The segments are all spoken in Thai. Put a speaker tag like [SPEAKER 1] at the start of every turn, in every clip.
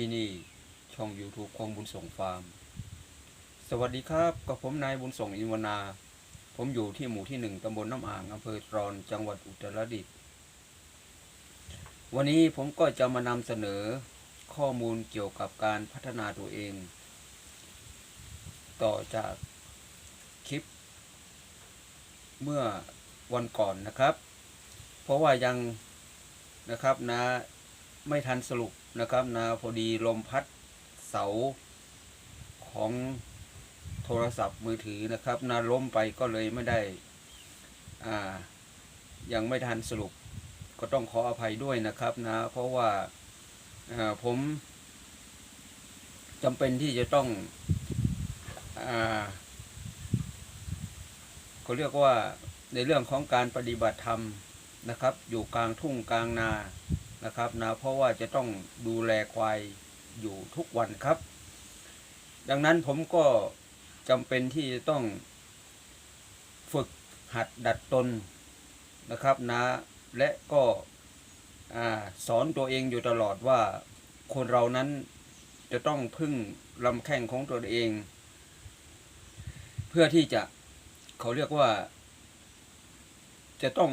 [SPEAKER 1] ที่นี่ช่อง YouTube ของบุญส่งฟาร์ม สวัสดีครับ กับผมนายบุญส่งอินวนา ผมอยู่ที่หมู่ที่หนึ่งตำบลน้ำอ่างอำเภอตรอนจังหวัดอุตรดิตถ์วันนี้ผมก็จะมานำเสนอข้อมูลเกี่ยวกับการพัฒนาตัวเอง ต่อจากคลิป เมื่อวันก่อนนะครับ เพราะว่ายังนะครับนะไม่ทันสรุป นะครับนะพอดีลมพัดเสาของโทรศัพท์มือถือนะครับนะล้มไปก็เลยไม่ได้อ่ายังไม่ทันสรุปก็ต้องขออภัยด้วยนะครับนะเพราะว่าาผมจำเป็นที่จะต้องอเขาเรียกว่าในเรื่องของการปฏิบัติธรรมนะครับ อยู่กลางทุ่งกลางนา นะครับนะเพราะว่าจะต้องดูแลควายอยู่ทุกวันครับ ดังนั้นผมก็จำเป็นที่จะต้องฝึกหัดดัดตนนะครับนะและก็อสอนตัวเองอยู่ตลอดว่าคนเรานั้นจะต้องพึ่งลำแข้งของตัวเอง เพื่อที่จะเขาเรียกว่า จะต้อง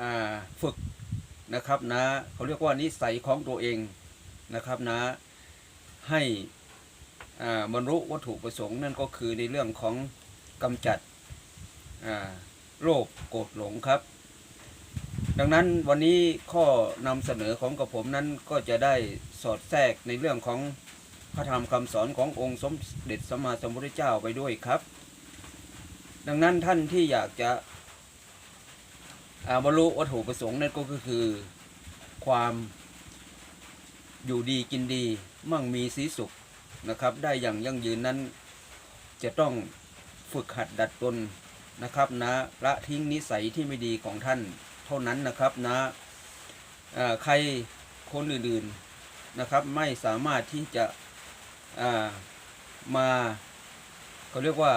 [SPEAKER 1] อฝึก นะครับนะเขาเรียกว่านิสัยของตัวเองนะครับนะให้บรรลุวัตถุประสงค์นั่นก็คือในเรื่องของกำจัดโรคโกรธหลงครับ ดังนั้นวันนี้ข้อนำเสนอของกับผมนั้นก็จะได้สอดแทรกในเรื่องของพระธรรมคำสอนขององค์สมเด็จสมมาสมพุทธเจ้าไปด้วยครับ ดังนั้นท่านที่อยากจะ บรรลุวัตถุประสงค์นั่นก็คือความอยู่ดีกินดีมั่งมีสีสุขนะครับ ได้อย่างยั่งยืนนั้นจะต้องฝึกหัดดัดตนนะครับนะละทิ้งนิสัยที่ไม่ดีของท่านเท่านั้นนะครับนะใครคนอื่นๆนะครับไม่สามารถที่จะามาเขาเรียกว่า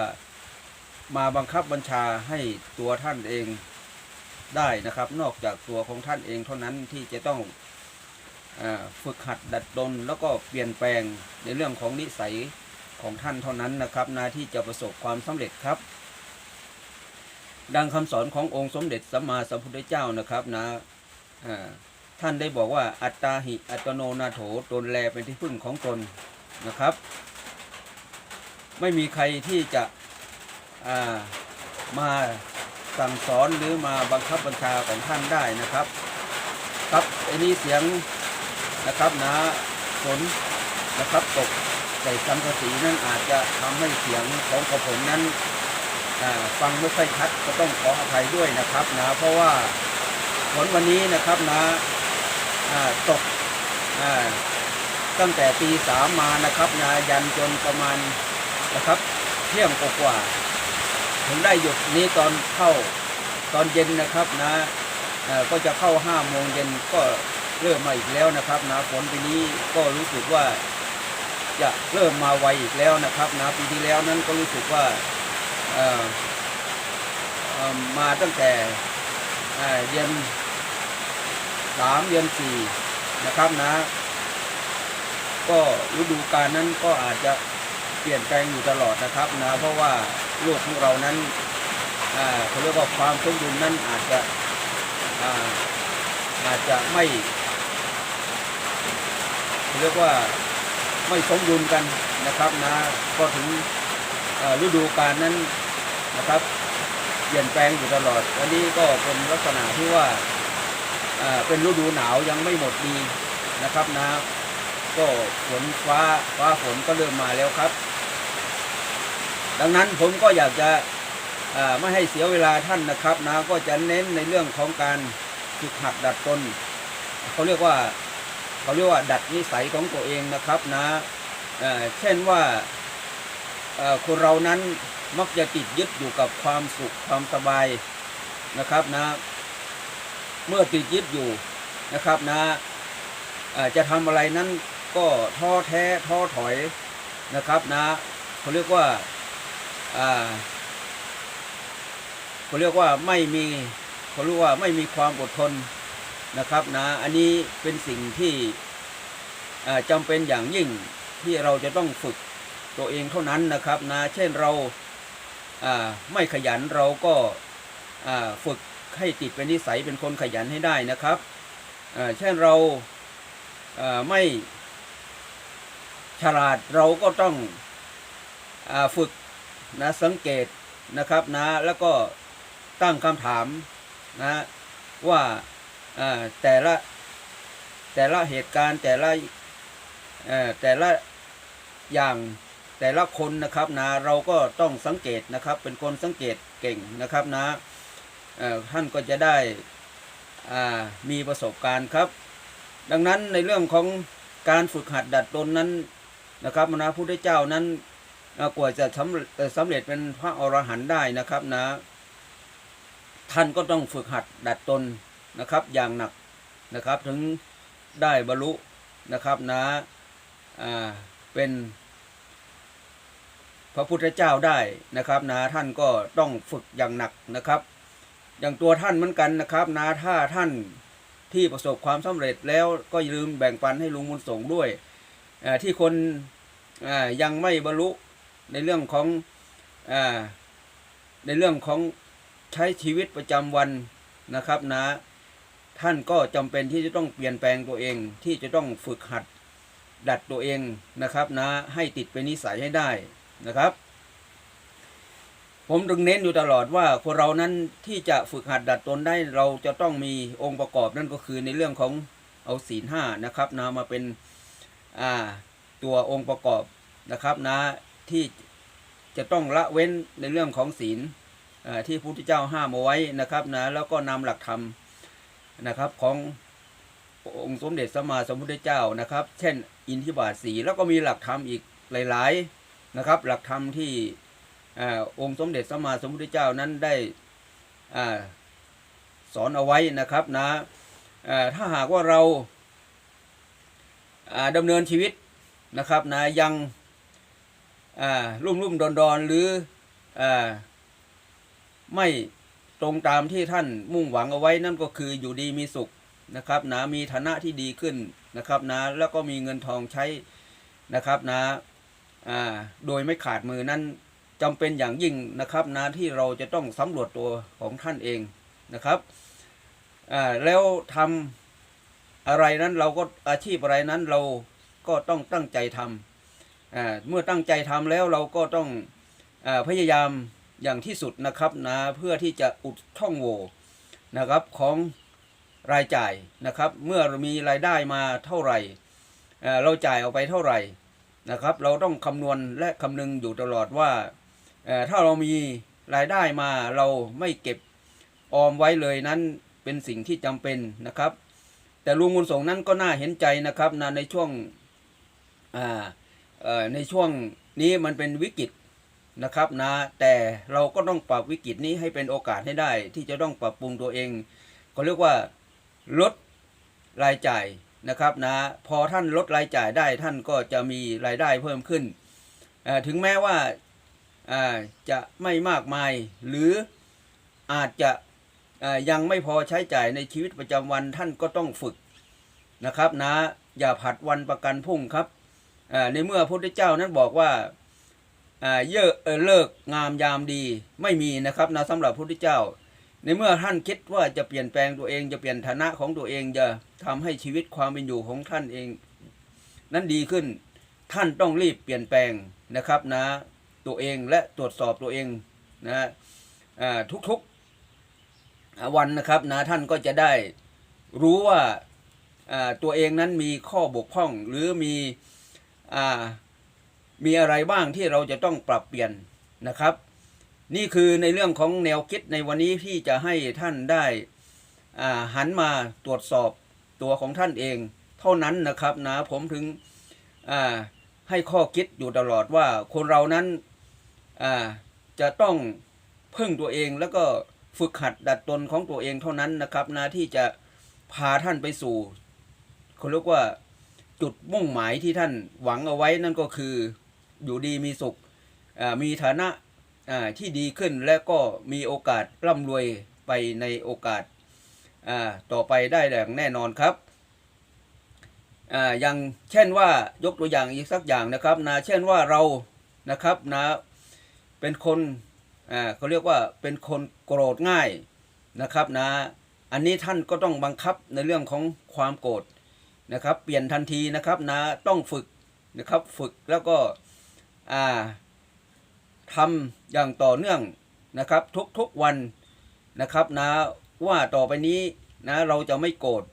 [SPEAKER 1] มาบังคับบัญชาให้ตัวท่านเอง ได้นะครับ นอกจากตัวของท่านเองเท่านั้นที่จะต้องฝึกหัดดัดดนแล้วก็เปลี่ยนแปลงในเรื่องของนิสัยของท่านเท่านั้นนะครับนาที่จะประสบความสำเร็จครับ ดังคำสอนขององค์สมเด็จสัมมาสัมพุทธเจ้านะครับนะท่านได้บอกว่าอัตตาหิอัตโนนาโถตนแลเป็นที่พึ่งของตนนะครับ ไม่มีใครที่จะามา สั่งสอนหรือมาบังคับบัญชาของท่านได้นะครับ ครับไอ้นี้เสียงนะครับนะฝนนะครับตกใส่สังกะสีนั้นอาจจะทำให้เสียงของกระผมนั้นฟังไม่ค่อยชัดก็ต้องขออภัยด้วยนะครับนะเพราะว่าฝนวันนี้นะครับนะอ่าตกตั้งแต่ตีสามมานะครับนะยันจนประมาณนะครับเที่ยงกว่า ๆถึงได้หยุดนี้ตอนเข้าตอนเย็นนะครับนะก็จะเข้าห้าโมงเย็นก็เริ่มมาอีกแล้วนะครับนะฝนปีนี้ก็รู้สึกว่าจะเริ่มมาไวอีกแล้วนะครับนะปีที่แล้วนั้นก็รู้สึกว่ามาตั้งแต่เย็นสามเย็นสี่นะครับนะ ก็ฤดูกาลนั้นก็อาจจะเปลี่ยนแปลงอยู่ตลอดนะครับนะเพราะว่า ลกของเรานั้นเขาเรียกว่าความสมดุลนั้นอาจจะอาอาจจะไม่เขาเรียกว่าไม่สมดุลกันนะครับนะก็ถึงฤดูกาลนั้นนะครับเปลี่ยนแปลงอยู่ตลอดวันนี้ก็เป็นลักษณะที่ว่าอ่าเป็นฤดูหนาวยังไม่หมดดีนะครับนะก็ฝนฟ้าฟ้าฝนก็เริ่มมาแล้วครับ ดังนั้นผมก็อยากจะไม่ให้เสียเวลาท่านนะครับนะก็จะเน้นในเรื่องของการฝึกหัดดัดตนเขาเรียกว่าเขาเรียกว่าดัดนิสัยของตัวเองนะครับนะเช่นว่าคนเรานั้นมักจะติดยึดอยู่กับความสุขความสบายนะครับนะ เมื่อติดยึดอยู่นะครับนะจะทำอะไรนั้นก็ท้อแท้ท้อถอยนะครับนะเขาเรียกว่า เขาเรียกว่าไม่มีเขาเรียกว่าไม่มีความอดทนนะครับนะอันนี้เป็นสิ่งที่อ่าจำเป็นอย่างยิ่งที่เราจะต้องฝึกตัวเองเท่านั้นนะครับนะเช่นเราไม่ขยันเราก็ฝึกให้ติดเป็นนิสัยเป็นคนขยันให้ได้นะครับเช่นเราไม่ฉลาดเราก็ต้องฝึก นะสังเกตนะครับนะแล้วก็ตั้งคำถามนะว่าอ่าแต่ละแต่ละเหตุการณ์แต่ละอ่อแต่ละอย่างแต่ละคนนะครับนะเราก็ต้องสังเกตนะครับ เป็นคนสังเกตเก่งนะครับนะเอ่อท่านก็จะได้อ่ามีประสบการณ์ครับ ดังนั้นในเรื่องของการฝึกหัดดัดตนนั้นนะครับนะพระพุทธเจ้านั้น กว่าจะสำเร็จเอ่อสำเร็จเป็นพระอรหันต์ได้นะครับนะ ท่านก็ต้องฝึกหัดดัดตนนะครับอย่างหนักนะครับ ถึงได้บรรลุนะครับนะอ่าเป็นพระพุทธเจ้าได้นะครับนะท่านก็ต้องฝึกอย่างหนักนะครับ อย่างตัวท่านเหมือนกันนะครับนะถ้าท่านที่ประสบความสำเร็จแล้วก็อย่าลืมแบ่งปันให้ลุงมุนส่งด้วยที่คนยังไม่บรรลุ ในเรื่องของอ่าในเรื่องของใช้ชีวิตประจำวันนะครับนะ ท่านก็จำเป็นที่จะต้องเปลี่ยนแปลงตัวเอง ที่จะต้องฝึกหัดดัดตัวเองนะครับนะให้ติดเป็นนิสัยให้ได้นะครับ ผมถึงเน้นอยู่ตลอดว่าคนเรานั้นที่จะฝึกหัดดัดตนได้เราจะต้องมีองค์ประกอบนั่นก็คือในเรื่องของเอาศีลห้านะครับนะมาเป็นอ่าตัวองค์ประกอบนะครับนะ ที่จะต้องละเว้นในเรื่องของศีลที่พระพุทธเจ้าห้ามเอาไว้นะครับนะแล้วก็นำหลักธรรมนะครับขององค์สมเด็จสมมาสมพุทธเจ้านะครับ เช่น อินทิบาทสีแล้วก็มีหลักธรรมอีกหลาย ๆนะครับ หลักธรรมที่อองค์สมเด็จสมมาสมพุทธเจ้านั้นได้อสอนเอาไว้นะครับนะถ้าหากว่าเราอ่าดำเนินชีวิตนะครับนะยัง รุ่มรุ่มดอนดอนหรืออไม่ตรงตามที่ท่านมุ่งหวังเอาไว้นั่นก็คืออยู่ดีมีสุขนะครับนะมีฐานะที่ดีขึ้นนะครับนะแล้วก็มีเงินทองใช้นะครับนะอ่าโดยไม่ขาดมือนั้นจำเป็นอย่างยิ่งนะครับนะที่เราจะต้องสำรวจตัวของท่านเองนะครับแล้วทำอะไรนั้นเราก็อาชีพอะไรนั้นเราก็ต้องตั้งใจทำอ่า เมื่อตั้งใจทำแล้วเราก็ต้องอพยายามอย่างที่สุดนะครับนะเพื่อที่จะอุดช่องโหว่นะครับของรายจ่ายนะครับ เมื่อมีรายได้มาเท่าไหร่เราจ่ายออกไปเท่าไหร่นะครับ เราต้องคำนวณและคำนึงอยู่ตลอดว่าถ้าเรามีรายได้มาเราไม่เก็บออมไว้เลยนั้นเป็นสิ่งที่จำเป็นนะครับ แต่ลุงบุญส่งนั้นก็น่าเห็นใจนะครับนะในช่วงอ่า ในช่วงนี้มันเป็นวิกฤตนะครับนะแต่เราก็ต้องปรับวิกฤตนี้ให้เป็นโอกาสให้ได้ ที่จะต้องปรับปรุงตัวเองก็เรียกว่าลดรายจ่ายนะครับนะพอท่านลดรายจ่ายได้ท่านก็จะมีรายได้เพิ่มขึ้น ถึงแม้ว่าจะไม่มากมายหรืออาจจะยังไม่พอใช้จ่ายในชีวิตประจำวันท่านก็ต้องฝึกนะครับนะอย่าผัดวันประกันพรุ่งครับ ในเมื่อพระพุทธเจ้านั้นบอกว่าเยอะเลิกงามยามดีไม่มีนะครับนะสำหรับพระพุทธเจ้า ในเมื่อท่านคิดว่าจะเปลี่ยนแปลงตัวเองจะเปลี่ยนฐานะของตัวเองจะทำให้ชีวิตความเป็นอยู่ของท่านเอง นั้นดีขึ้นท่านต้องรีบเปลี่ยนแปลงนะครับนะตัวเองและตรวจสอบตัวเองนะทุกๆวันนะครับนะท่านก็จะได้รู้ว่าตัวเองนั้นมีข้อบกพร่องหรือมี มีอะไรบ้างที่เราจะต้องปรับเปลี่ยนนะครับ นี่คือในเรื่องของแนวคิดในวันนี้ที่จะให้ท่านได้หันมาตรวจสอบตัวของท่านเอง เท่านั้นนะครับนะผมถึงให้ข้อคิดอยู่ตลอดว่าคนเรานั้นจะต้องพึ่งตัวเองแล้วก็ฝึกหัดดัดตนของตัวเองเท่านั้นนะครับนะที่จะพาท่านไปสู่เขาเรียกว่า จุดมุ่งหมายที่ท่านหวังเอาไว้นั่นก็คืออยู่ดีมีสุขมีฐานะที่ดีขึ้นและก็มีโอกาสร่ำรวยไปในโอกาสต่อไปได้อย่างแน่นอนครับอย่างเช่นว่ายกตัวอย่างอีกสักอย่างนะครับนะเช่นว่าเรานะครับนะเป็นคนเขาเรียกว่าเป็นคนโกรธง่ายนะครับนะอันนี้ท่านก็ต้องบังคับในเรื่องของความโกรธ นะครับ เปลี่ยนทันทีนะครับนะต้องฝึกนะครับฝึกแล้วก็อ่าทำอย่างต่อเนื่องนะครับทุกๆวันนะครับนะว่าต่อไปนี้นะเราจะไม่โกรธ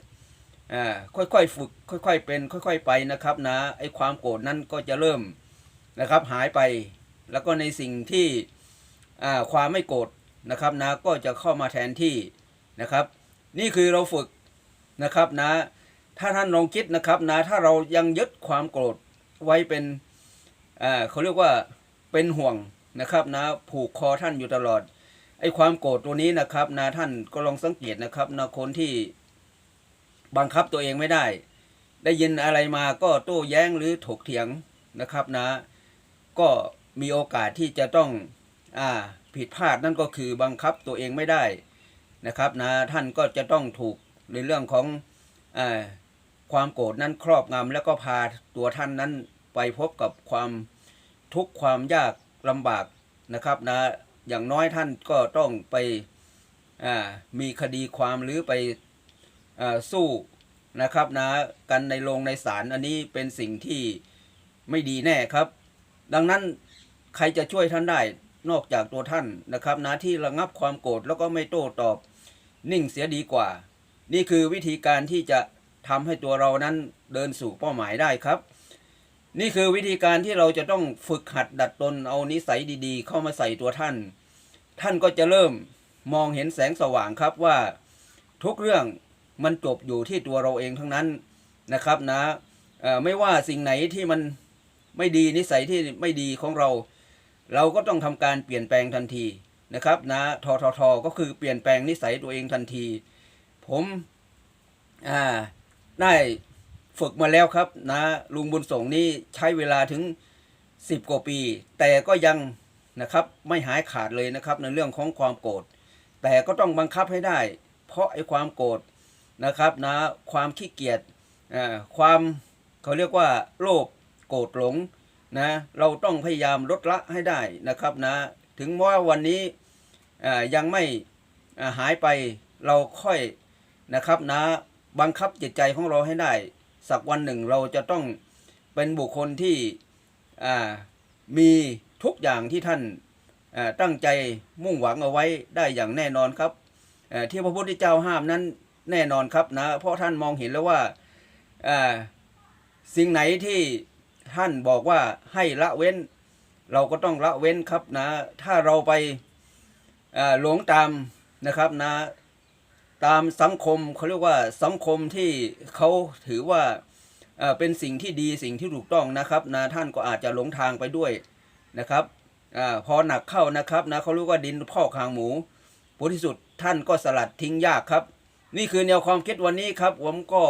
[SPEAKER 1] อ่าค่อยๆฝึกค่อยๆเป็นค่อย ๆไปนะครับนะไอความโกรธนั้นก็จะเริ่มนะครับหายไปแล้วก็ในสิ่งที่อ่าความไม่โกรธนะครับนะก็จะเข้ามาแทนที่นะครับ นี่คือเราฝึกนะครับนะ ถ้าท่านลองคิดนะครับนะถ้าเรายังยึดความโกรธไว้เป็นอ่าเขาเรียกว่าเป็นห่วงนะครับนะผูกคอท่านอยู่ตลอดไอ้ความโกรธตัวนี้นะครับนะท่านก็ลองสังเกตนะครับนะคนที่บังคับตัวเองไม่ได้ ได้ยินอะไรมาก็โต้แย้งหรือถกเถียงนะครับนะ ก็มีโอกาสที่จะต้องอ่าผิดพลาดนั่นก็คือบังคับตัวเองไม่ได้นะครับนะท่านก็จะต้องถูกในเรื่องของอ่า ความโกรธนั้นครอบงำแล้วก็พาตัวท่านนั้นไปพบกับความทุกข์ความยากลำบากนะครับนะอย่างน้อยท่านก็ต้องไปมีคดีความหรือไปอสู้นะครับนะกันในโรงในศาลอันนี้เป็นสิ่งที่ไม่ดีแน่ครับ ดังนั้นใครจะช่วยท่านได้นอกจากตัวท่านนะครับนะที่ระงับความโกรธแล้วก็ไม่โต้ตอบนิ่งเสียดีกว่า นี่คือวิธีการที่จะ ทำให้ตัวเรานั้นเดินสู่เป้าหมายได้ครับ นี่คือวิธีการที่เราจะต้องฝึกหัดดัดตนเอานิสัยดีๆ เข้ามาใส่ตัวท่าน ท่านก็จะเริ่มมองเห็นแสงสว่างครับว่าทุกเรื่องมันจบอยู่ที่ตัวเราเองทั้งนั้นนะครับนะไม่ว่าสิ่งไหนที่มันไม่ดีนิสัยที่ไม่ดีของเรา เราก็ต้องทำการเปลี่ยนแปลงทันทีนะครับนะทอทอทอก็คือเปลี่ยนแปลงนิสัยตัวเองทันที ผมอ่า ได้ฝึกมาแล้วครับนะลุงบุญส่งนี่ใช้เวลาถึง 10 กว่าปี แต่ก็ยังนะครับไม่หายขาดเลยนะครับในเรื่องของความโกรธแต่ก็ต้องบังคับให้ได้ เพราะไอ้ความโกรธนะครับนะความขี้เกียจอ่าความเขาเรียกว่าโลภโกรธหลงนะเราต้องพยายามลดละให้ได้นะครับนะถึงว่าวันนี้อ่ายังไม่หายไปเราค่อยนะครับนะ บังคับจิตใจของเราให้ได้ สักวันหนึ่งเราจะต้องเป็นบุคคลที่มีทุกอย่างที่ท่านตั้งใจมุ่งหวังเอาไว้ได้อย่างแน่นอนครับที่พระพุทธเจ้าห้ามนั้นแน่นอนครับนะเพราะท่านมองเห็นแล้วว่าสิ่งไหนที่ท่านบอกว่าให้ละเว้น เราก็ต้องละเว้นครับนะ ถ้าเราไปหลงตามนะครับนะ ตามสังคมเขาเรียกว่าสังคมที่เขาถือว่าเป็นสิ่งที่ดีสิ่งที่ถูกต้องนะครับนะท่านก็อาจจะหลงทางไปด้วยนะครับอพอหนักเข้านะครับนะเขาเรียกว่าดินพอกหางหมูผลที่สุดท่านก็สลัดทิ้งยากครับ นี่คือแนวความคิดวันนี้ครับ ผมก็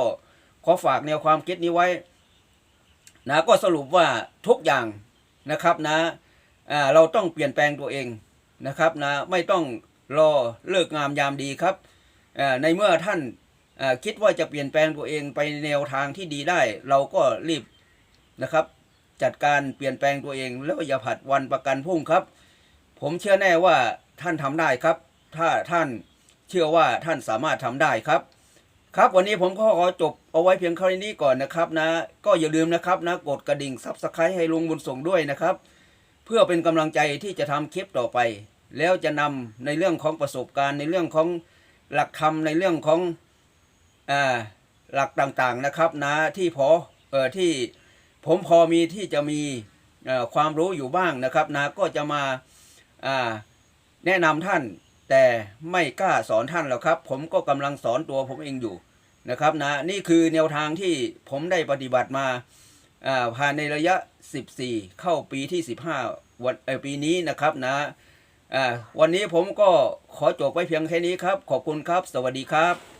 [SPEAKER 1] ขอฝากแนวความคิดนี้ไว้นะก็สรุปว่าทุกอย่างนะครับนะเราต้องเปลี่ยนแปลงตัวเองนะครับนะไม่ต้องรอเลิกงามยามดีครับ ในเมื่อท่านคิดว่าจะเปลี่ยนแปลงตัวเองไปแนวทางที่ดีได้ เราก็รีบนะครับ จัดการเปลี่ยนแปลงตัวเองแล้วอย่าผัดวันประกันพรุ่งครับ ผมเชื่อแน่ว่าท่านทำได้ครับ ถ้าท่านเชื่อว่าท่านสามารถทำได้ครับ ครับวันนี้ผมก็ขอจบเอาไว้เพียงเท่านี้ก่อนนะครับนะ ก็อย่าลืมนะครับนะกดกระดิ่งซับสไครต์ให้ลุงบุญส่งด้วยนะครับ เพื่อเป็นกำลังใจที่จะทำคลิปต่อไป แล้วจะนำในเรื่องของประสบการณ์ในเรื่องของ หลักธรรมในเรื่องของอ่าหลักต่างๆนะครับนะที่พอเออที่ผมพอมีที่จะมีอ่อความรู้อยู่บ้างนะครับนะก็จะมาอ่าแนะนำท่านแต่ไม่กล้าสอนท่านหรอกครับ ผมก็กำลังสอนตัวผมเองอยู่นะครับนะนี่คือแนวทางที่ผมได้ปฏิบัติมาอ่าภายในระยะ 14 เข้าปีที่ 15 วันปีนี้นะครับนะอ่า วันนี้ผมก็ขอจบไว้เพียงแค่นี้ครับ ขอบคุณครับ สวัสดีครับ